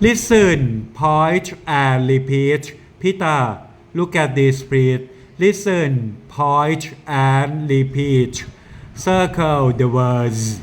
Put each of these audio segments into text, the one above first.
Listen, point and repeat. Peter, look at this please. Listen, point and repeat. Circle the words.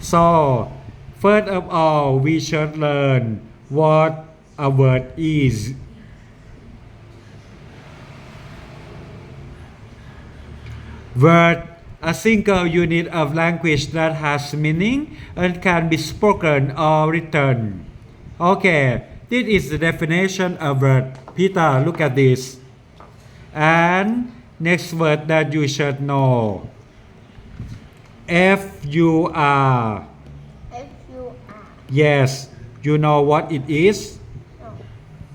So, first of all, we should learn what a word is. Word, a single unit of language that has meaning and can be spoken or written. Okay, this is the definition of word. Peter, look at this. And next word that you should know. F U R. F U R. Yes, you know what it is? No.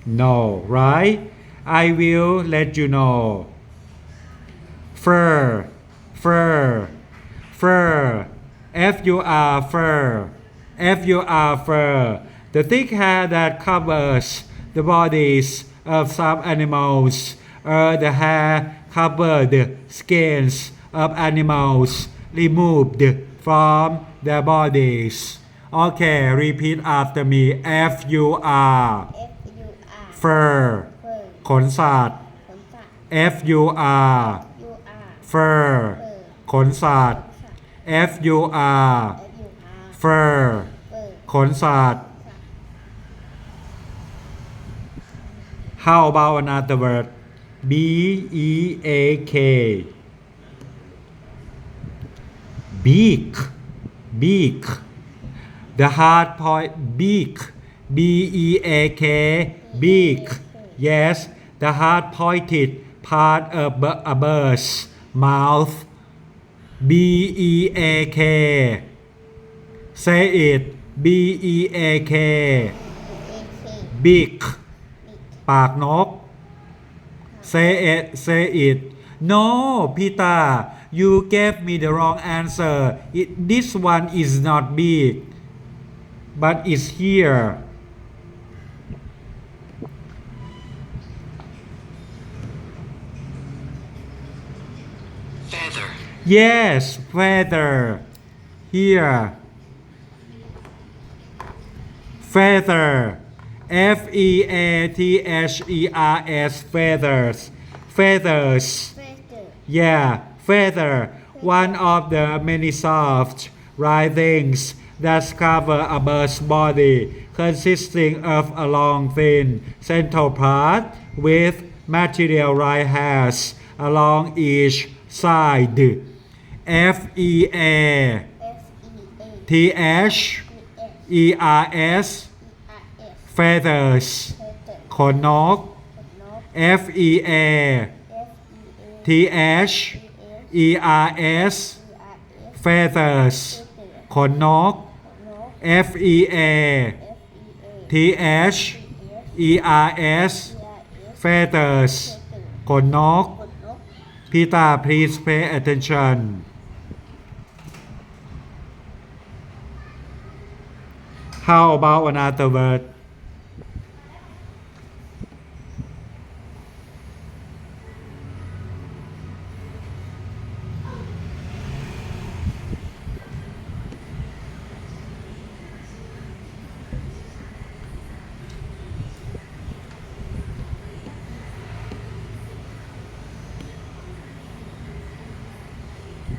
No, right? I will let you know. Fur, fur, fur. F U R fur. F U R fur. The thick hair that covers the bodies of some animals, or the hair cover the skins of animals removed from their bodies. Okay, repeat after me. F U R F U R. fur เฟอร์ ขนสัตว์ ขนสัตว์ F U R U R fur เฟอร์ ขนสัตว์ F U R F U R fur เฟอร์ ขนสัตว์ How about another word? B E A K. Beak. Beak. The hard point beak. B E A K. Beak. Yes the hard pointed part of a- bird's mouth. B E A K. Say it. B E A K. Beak ปากนก say it say it no Peter you gave me the wrong answer it, this one is not big but it's here Feather. yes feather here feather F E A T H E R S feathers. Feathers. Yeah feather. One of the many soft writhings that cover a bird's body consisting of a long thin central part with materialized hairs along each side. F E A T H E R S. feathers ขนนก F E A T H E R S feathers ขนนก F E A T H E R S feathers ขนนกพี่ตา please pay attention how about another word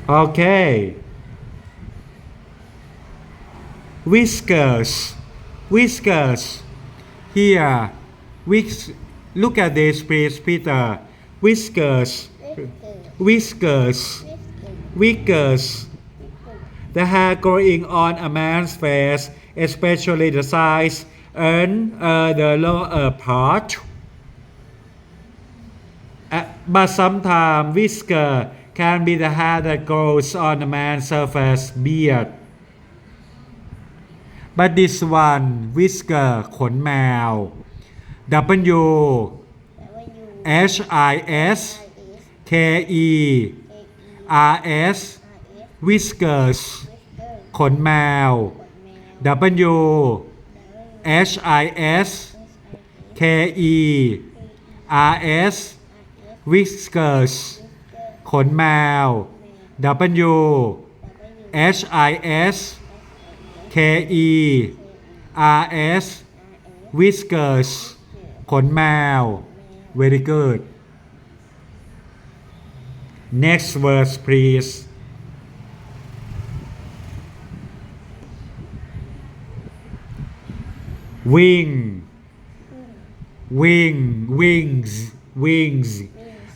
Okay. Whiskers. Whiskers. Here. Whisk look at this please, Peter. Whiskers. Whiskers. Whiskers. The hair growing on a man's face, especially the sides and uh, the lower uh, part. Uh, but sometimes whisker can be the hair that grows on a man's surface beard. But this one whisker ขนแมว W แต่ว่ายู H I S I S K E A E R S R S whiskers เวสเตอร์ ขนแมว ขนแมว W H I S K E R S whiskers ขนแมว W H I S K E R S whiskers ขนแมว very good next verse please wing wing wings wings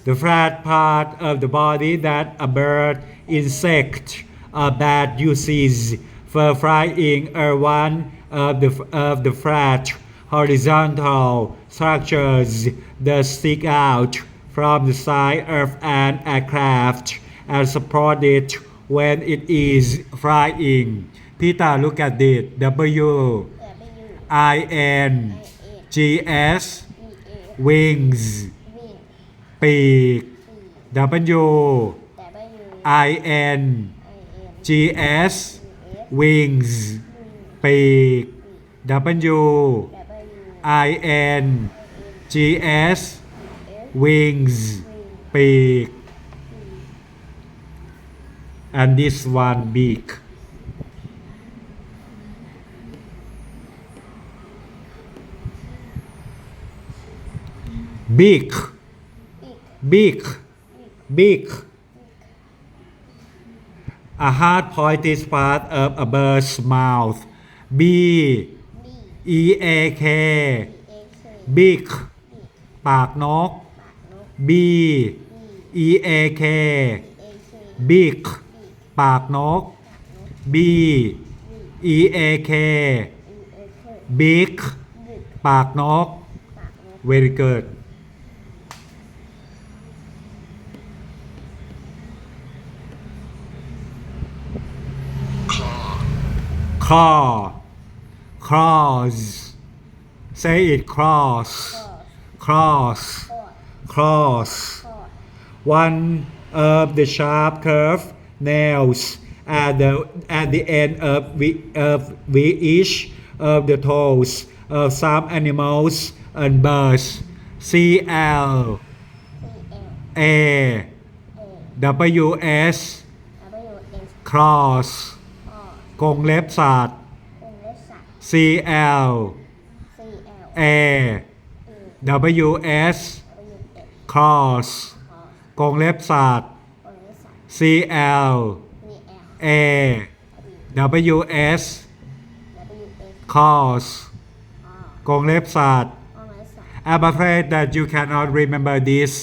the flat part of the body that a bird insect a bat uses for flying are one of the of the flat horizontal structures that stick out from the side of an aircraft and support it when it is flying. Peter, look at it. W I N G S wings Win ปีก C W W I N I N G S E S wings ปีก W W I N G S S wings ปีก and this one beak beak Big beak beak a hard pointed part of a bird's mouth B E A K beak ปากนก B E A K beak ปากนก B E A K E A K beak ปากนก very good claw claws say it cross. Cross. Cross. Cross one of the sharp curved nails at the at the end of we, of we each of the toes of some animals and birds. C L. A. W S. Cross Cross กรงเล็บสัตว์ วงเล็บสัตว์ C L C L A W S W S cross Cross กรงเล็บสัตว์ วงเล็บสัตว์ C L C L A W S W S cross กรงเล็บสัตว์ วงเล็บสัตว์ I'm afraid that you cannot remember this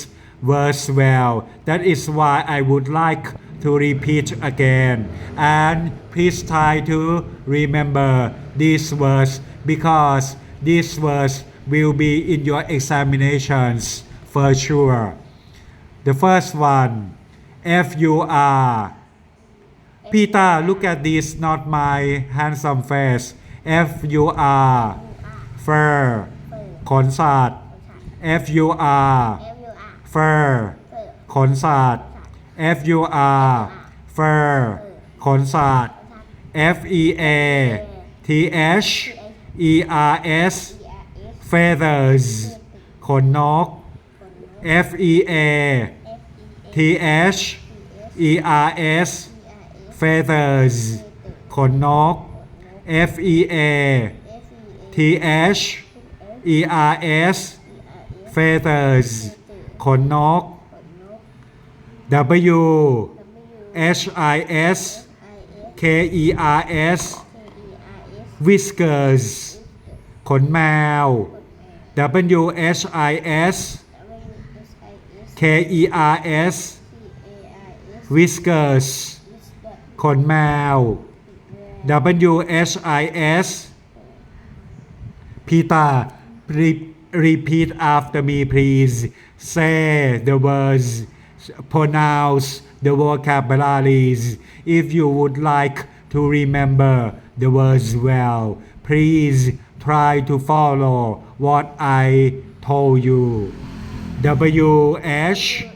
verse well. That is why I would like to repeat again. And please try to remember this verse because this verse will be in your examinations for sure. The first one F U R. Peter, look at this, not my handsome face. F U R. Fur. ขนสัตว์ F U R F U R fur เปิด ขนสัตว์ F U R fur ขนสัตว์ F E A T H E R S feathers ขนนก F E A T H E R S feathers ขนนก F E A T H E R S feathers ขนนก W H I S K E R S whiskers ขนแมว W H I S K E R S whiskers ขนแมว W H I S Peter re- repeat after me please say the words pronounce the vocabularies if you would like to remember the words well please try to follow what I told you W H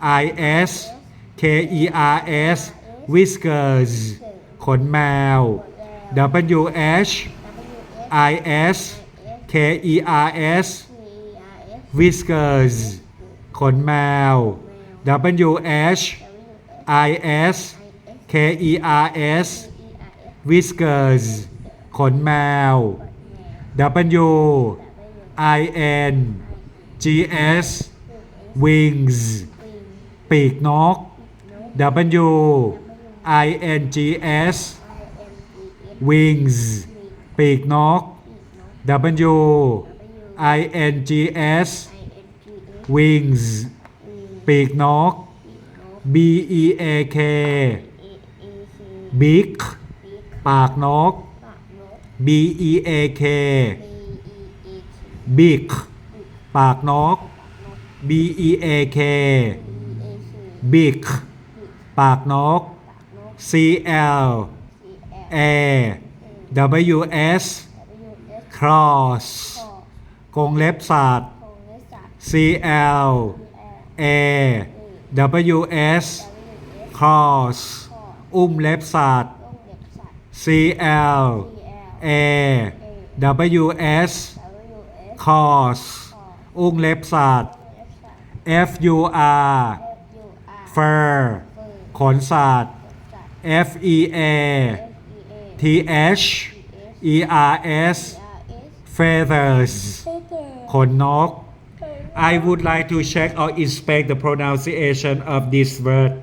I S K E R S whiskers ขนแมว W H I S K E R S whiskers ขนแมว W H I S K E R S whiskers ขนแมว W I N G S wings ปีกนก W I N G S wings ปีกนก W I N G S wings ปีกนก B E A K big ปากนก B E A K big ปากนก B E A K big ปากนก C L A W S cross กงเล็บสัตว์ C L A W S cross อุ้มเล็บสัตว์ C L A W S cross อุ้งเล็บสัตว์ F U R fur ขนสัตว์ F E A T H E R S feathers ขนนก I would like to check or inspect the pronunciation of this word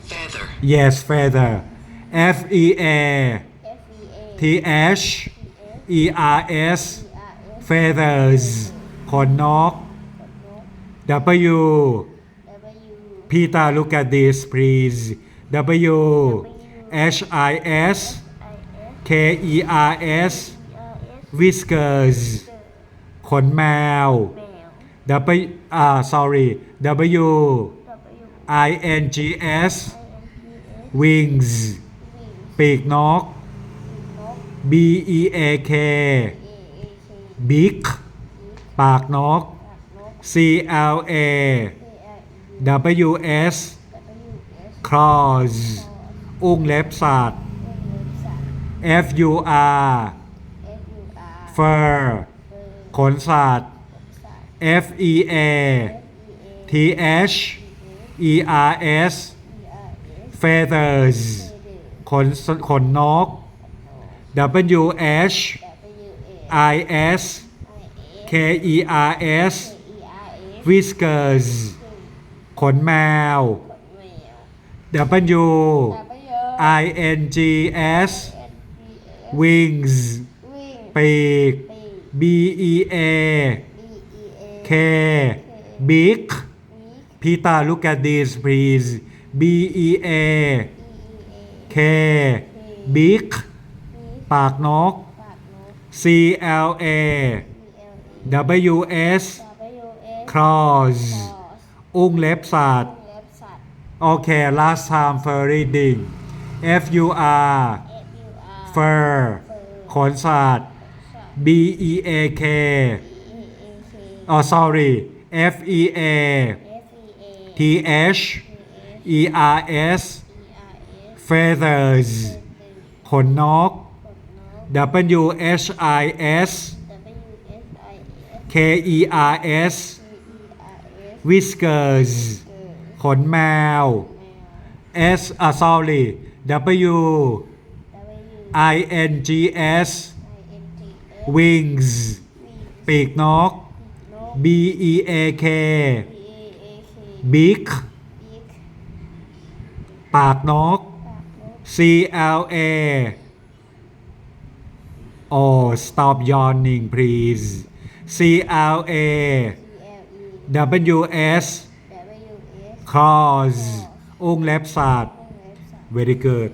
Feather. yes feather F E A T H E R S feathers ขนนก W Peter look at this please W H I S K E R S whiskers ขนแมว W อ่า sorry W I N G S wings ปีกนก B E A K big ปากนก C L A W S cross อุ้งเล็บสัตว์ F U R fur ขนสัตว์ F E A T H E R S feathers ขนขนนก W H I S K E R S whiskers ขนแมว W I N G S wings ปีก B E A K big Peter look at this please B E A K big ปากนก C L A W S cross อุ้งเล็บสัตว์ โอเค last time for reading F U R fur ขนสัตว์ B E A K oh sorry F E A T H E R S feathers ขนนก W H I S K E R S whiskers ขนแมว S อะ sorry W I N G S wings ปีกนก B E A K big ปากนก C L A oh stop yawning please C L A W S cross อุ้งเล็บสัตว์ very good